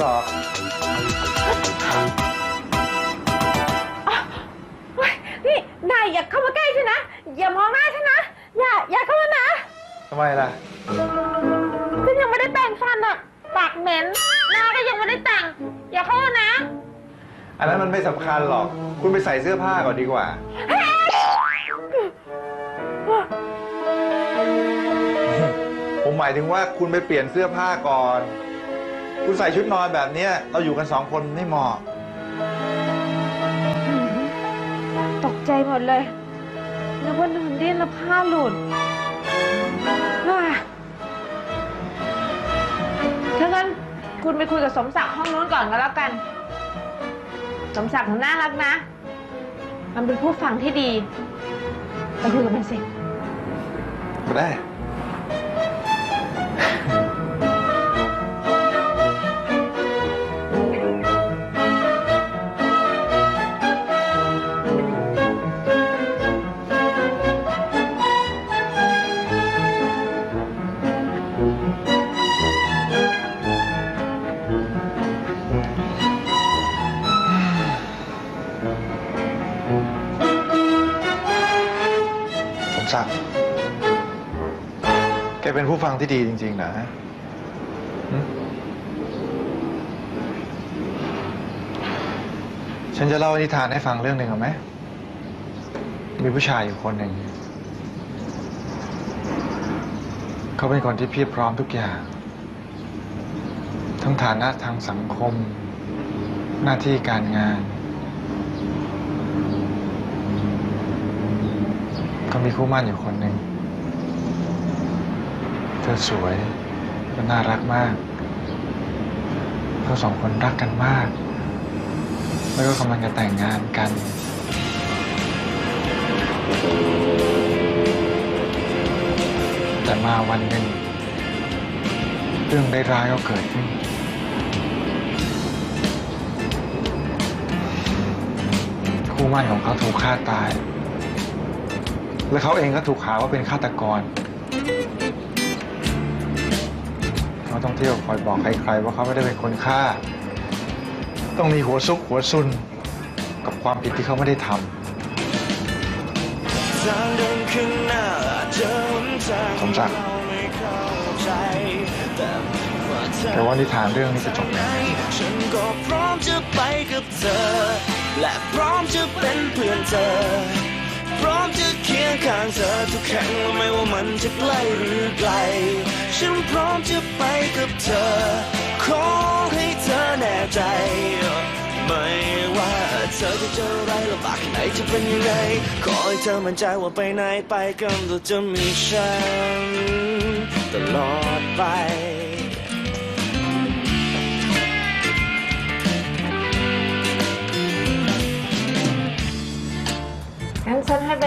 หรอกเฮ้ยนี่นายอย่าเข้ามาใกล้ฉันนะ อย่ามองหน้าฉันนะ อย่าอย่าเข้ามานะทำไมล่ะ ฉันยังไม่ได้แต่งฟันอะปากเหม็นหน้าก็ยังไม่ได้แต่ง อย่าเข้ามานะอันนั้นมันไม่สำคัญหรอก คุณไปใส่เสื้อผ้าก่อนดีกว่าผมหมายถึงว่าคุณไปเปลี่ยนเสื้อผ้าก่อน คุณใส่ชุดนอนแบบเนี้ยเราอยู่กันสองคนไม่เหมาะ ตกใจหมดเลยนึกว่านอนดิ้นแล้วผ้าหลุดอะถ้างั้นคุณไปคุยกับสมศักดิ์ห้องนู้นก่อนก็แล้วกัน สมศักดิ์มันน่ารักนะ มันเป็นผู้ฟังที่ดีไปคุยกับมันสิ ก็ได้ ศักดิ์แกเป็นผู้ฟังที่ดีจริง ๆ นะฉันจะเล่านิทานให้ฟังเรื่องหนึ่งเอาไหม มีผู้ชายอยู่คนหนึ่ง เขาเป็นคนที่เพียบพร้อมทุกอย่าง ทั้งฐานะทางสังคม หน้าที่การงาน เขามีคู่หมั่นอยู่คนหนึ่ง เธอสวยและน่ารักมากทั้งสองคนรักกันมาก แล้วก็กำลังจะแต่งงานกัน แต่มาวันหนึ่ง เรื่องร้ายๆก็เกิดขึ้นคู่หมั่นของเขาถูกฆ่าตาย และเขาเองก็ถูกหาว่าเป็นฆาตกร เขาต้องเที่ยวคอยบอกใครๆว่าเขาไม่ได้เป็นคนฆ่า ต้องมีหัวซุกหัวซุน กับความผิดที่เขาไม่ได้ทำสมศักดิ์แต่ว่านิทานเรื่องนี้จะจบไหนยังไงฉันก็พร้อมจะไปกับเธอ และพร้อมจะเป็นเพื่อนเธอ ร้อมจะเคียงข้างเธอทุกแห่งไม่ว่ามันจะใกล้หรือไกล ฉันพร้อมจะไปกับเธอ ขอให้เธอแน่ใจ ไม่ว่าเธอจะเจออะไรลำบากแค่ไหนจะเป็นยังไง ขอให้เธอมั่นใจว่าไปไหนไปกันเราจะมีฉันตลอดไป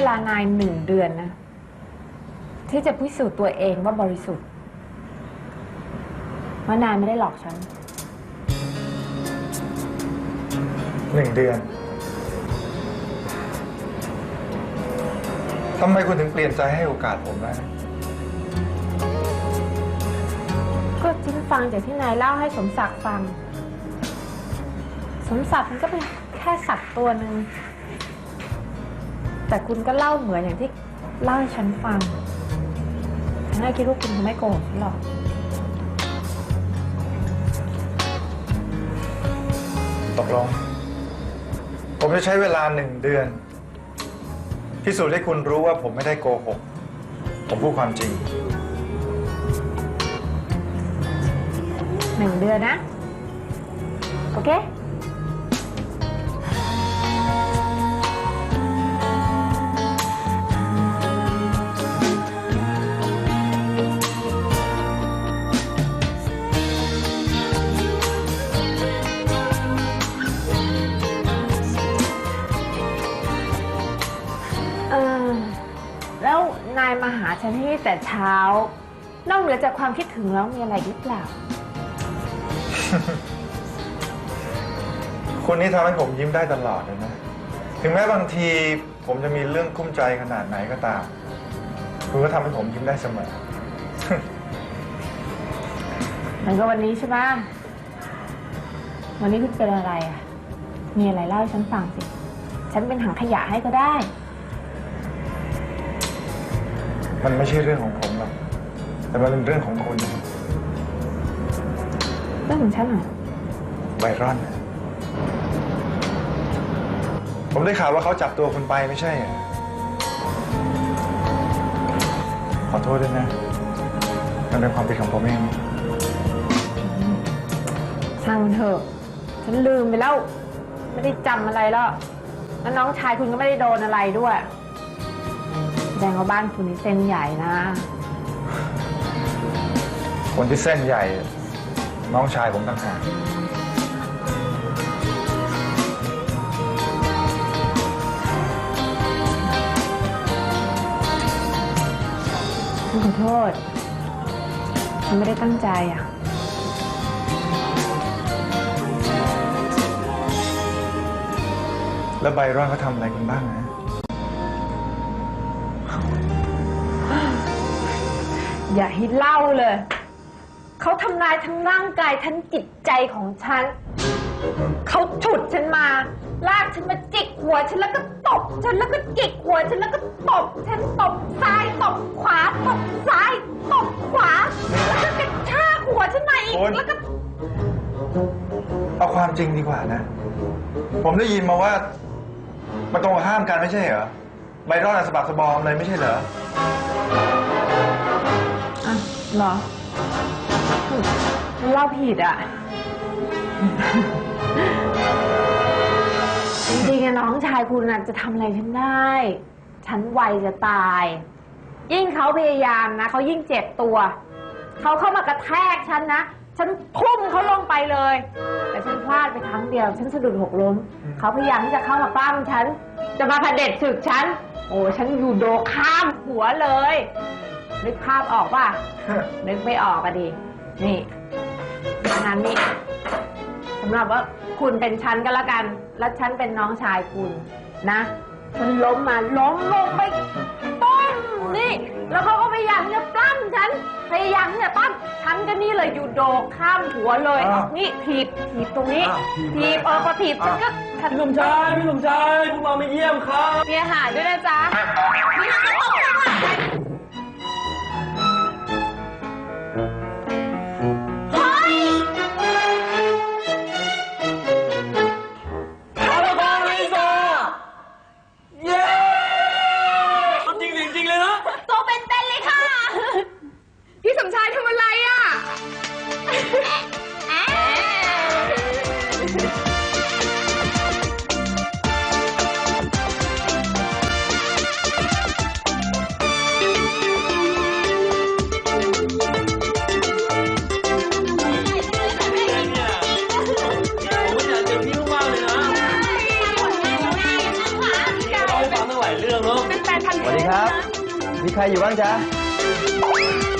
ลานายหนึ่งเดือนนะ ที่จะพิสูจน์ตัวเองว่าบริสุทธิ์ว่านายไม่ได้หลอกฉัน หนึ่งเดือน ทำไมคุณถึงเปลี่ยนใจให้โอกาสผมได้ ก็ฉันฟังจากที่นายเล่าให้สมศักดิ์ฟัง สมศักดิ์มันก็เป็นแค่สัตว์ตัวหนึ่ง แต่คุณก็เล่าเหมือนอย่างที่เล่าให้ฉันฟังฉันก็คิดว่าคุณคงไม่โกหกฉันหรอก ตกลง ผมจะใช้เวลาหนึ่งเดือน พิสูจน์ให้คุณรู้ว่าผมไม่ได้โกหก ผมพูดความจริง หนึ่งเดือนนะ โอเค แล้วนายมาหาฉันที่นี่แต่เช้า นอกเหนือจากความคิดถึงแล้วมีอะไรหรือเปล่า คุณนี่ทำให้ผมยิ้มได้ตลอดเลยนะ ถึงแม้บางทีผมจะมีเรื่องกุ้มใจขนาดไหนก็ตาม คุณก็ทำให้ผมยิ้มได้เสมอเหมือนกับวันนี้ใช่ไหมวันนี้คุณเป็นอะไรอะ มีอะไรเล่าให้ฉันฟังสิ ฉันเป็นถังขยะให้ก็ได้ มันไม่ใช่เรื่องของผมหรอก แต่มันเป็นเรื่องของคุณเรื่องของฉันเหรอไบรอน ผมได้ข่าวว่าเขาจับตัวคุณไปไม่ใช่เหรอขอโทษด้วยนะ มันเป็นความผิดของผมเอง ช่างมันเถอะ ฉันลืมไปแล้ว ไม่ได้จำอะไรแล้ว แล้วน้องชายคุณก็ไม่ได้โดนอะไรด้วยแส ดงว่าบ้านคุณนี่เส้นใหญ่นะ คนที่เส้นใหญ่ น้องชายผมต่างหากฉันขอโทษ ฉันไม่ได้ตั้งใจอะ แล้วไบรอนเขาทำอะไรคุณบ้างนะ อย่าให้เล่าเลย เขาทำลายทั้งร่างกายทั้งจิตใจของฉัน เขาฉุดฉันมา ลากฉันมาจิกหัวฉันแล้วก็ตบฉันแล้วก็จิกหัวฉันแล้วก็ตบฉันตบซ้ายตบขวาตบซ้ายตบขวา แล้วก็กระชากหัวฉันมาอีก คุณ แล้วก็เอาความจริงดีกว่านะ ผมได้ยินมาว่ามันตรงกับห้ามกันไม่ใช่เหรอไบรอนอสะบักสะบอมเลยไม่ใช่เหรอ เหรอฉันเล่าผิดอะ จริงๆอะน้องชายคุณน่ะจะทำอะไรฉันได้ ฉันไวจะตาย ยิ่งเขาพยายามนะเขายิ่งเจ็บตัว เขาเข้ามากระแทกฉันนะ ฉันทุ่มเขาลงไปเลย แต่ฉันพลาดไปครั้งเดียว ฉันสะดุดหกล้ม เขาพยายามที่จะเข้ามาปล้ำฉัน จะมาเผด็จศึกฉัน โอ้ ฉันอยู่โดข้ามหัวเลย นึกภาพออกป่ะ นึกไม่ออกอะดิ นี่อันนั้นนี่สำหรับว่าคุณเป็นฉันก็แล้วกัน แล้วฉันเป็นน้องชายคุณนะฉันล้มมาล้มลงไปต้มนี่ แล้วเขาก็พยายามที่จะปล้ำฉัน พยายามที่จะปล้ำฉันก็นี่เลยอยู่โดกข้ามหัวเลย อ้าวนี่ถีบถีบตรงนี้ อ้าวถีบถีบเออพอถีบฉันก็ฉันพี่สมชายพี่สมชายพวกเรามาเยี่ยมครับเมียหายด้วยนะจ๊ะนี่ฉันตกข้างหลังเล เราให้